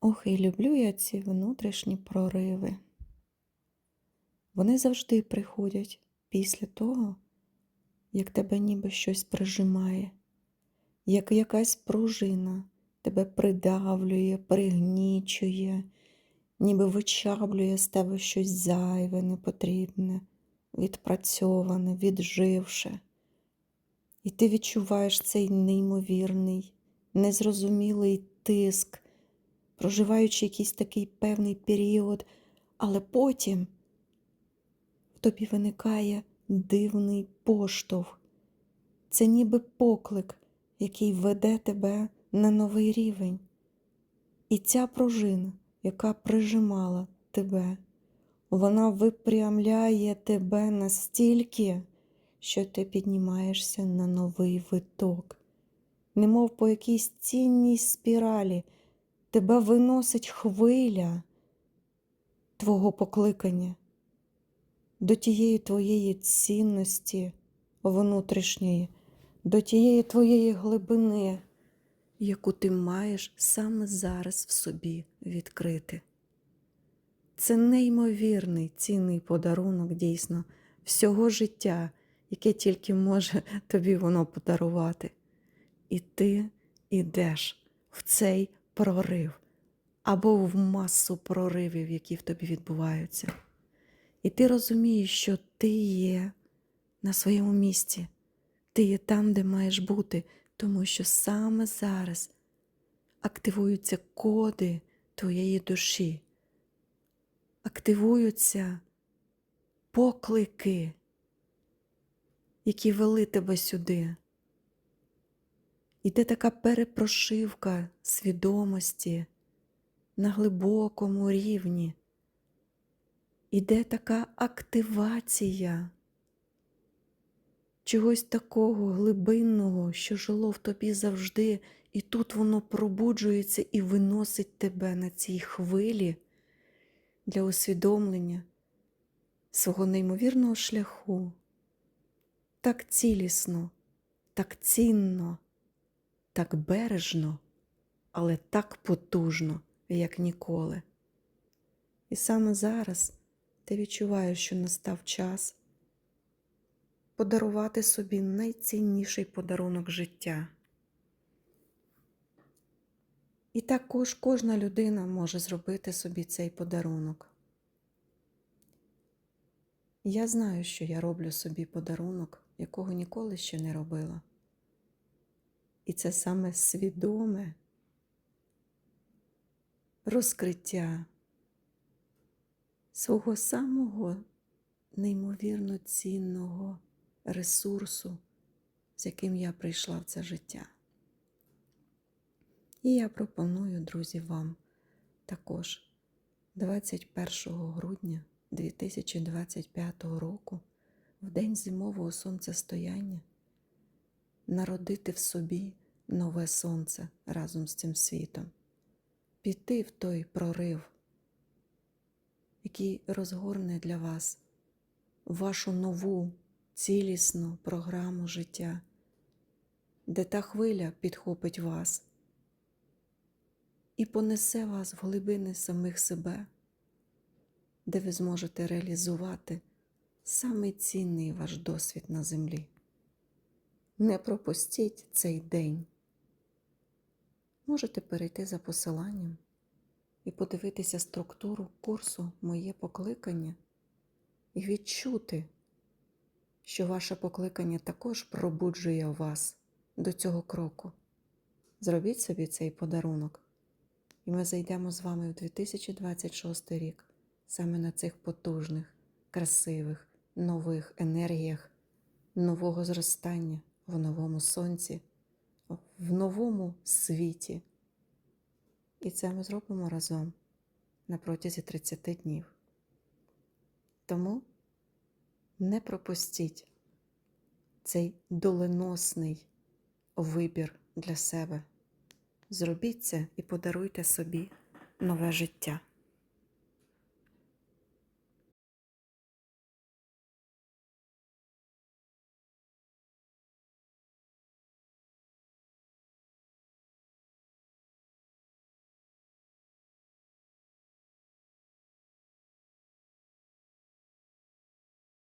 Ох, і люблю я ці внутрішні прориви. Вони завжди приходять після того, як тебе ніби щось прижимає, як якась пружина тебе придавлює, пригнічує, ніби вичаблює з тебе щось зайве, непотрібне, відпрацьоване, відживше. І ти відчуваєш цей неймовірний, незрозумілий тиск, проживаючи якийсь такий певний період, але потім в тобі виникає дивний поштовх. Це ніби поклик, який веде тебе на новий рівень. І ця пружина, яка прижимала тебе, вона випрямляє тебе настільки, що ти піднімаєшся на новий виток, немов по якійсь цінній спіралі тебе виносить хвиля твого покликання до тієї твоєї цінності внутрішньої, до тієї твоєї глибини, яку ти маєш саме зараз в собі відкрити. Це неймовірний цінний подарунок дійсно всього життя, яке тільки може тобі воно подарувати. І ти йдеш в цей прорив або в масу проривів, які в тобі відбуваються. І ти розумієш, що ти є на своєму місці, ти є там, де маєш бути, тому що саме зараз активуються коди твоєї душі, активуються поклики, які вели тебе сюди. Іде така перепрошивка свідомості на глибокому рівні. Іде така активація чогось такого глибинного, що жило в тобі завжди, і тут воно пробуджується і виносить тебе на цій хвилі для усвідомлення свого неймовірного шляху. Так цілісно, так цінно, так бережно, але так потужно, як ніколи. І саме зараз ти відчуваєш, що настав час подарувати собі найцінніший подарунок життя. І також кожна людина може зробити собі цей подарунок. Я знаю, що я роблю собі подарунок, якого ніколи ще не робила. І це саме свідоме розкриття свого самого неймовірно цінного ресурсу, з яким я прийшла в це життя. І я пропоную, друзі, вам також 21 грудня 2025 року, в день зимового сонцестояння, народити в собі нове сонце разом з цим світом, піти в той прорив, який розгорне для вас вашу нову цілісну програму життя, де та хвиля підхопить вас і понесе вас в глибини самих себе, де ви зможете реалізувати самий цінний ваш досвід на землі. Не пропустіть цей день. Можете перейти за посиланням і подивитися структуру курсу Моє покликання і відчути, що ваше покликання також пробуджує вас до цього кроку. Зробіть собі цей подарунок, і ми зайдемо з вами в 2026 рік саме на цих потужних, красивих, нових енергіях, нового зростання в новому сонці, в новому світі. І це ми зробимо разом на протязі 30 днів. Тому не пропустіть цей доленосний вибір для себе. Зробіть це і подаруйте собі нове життя.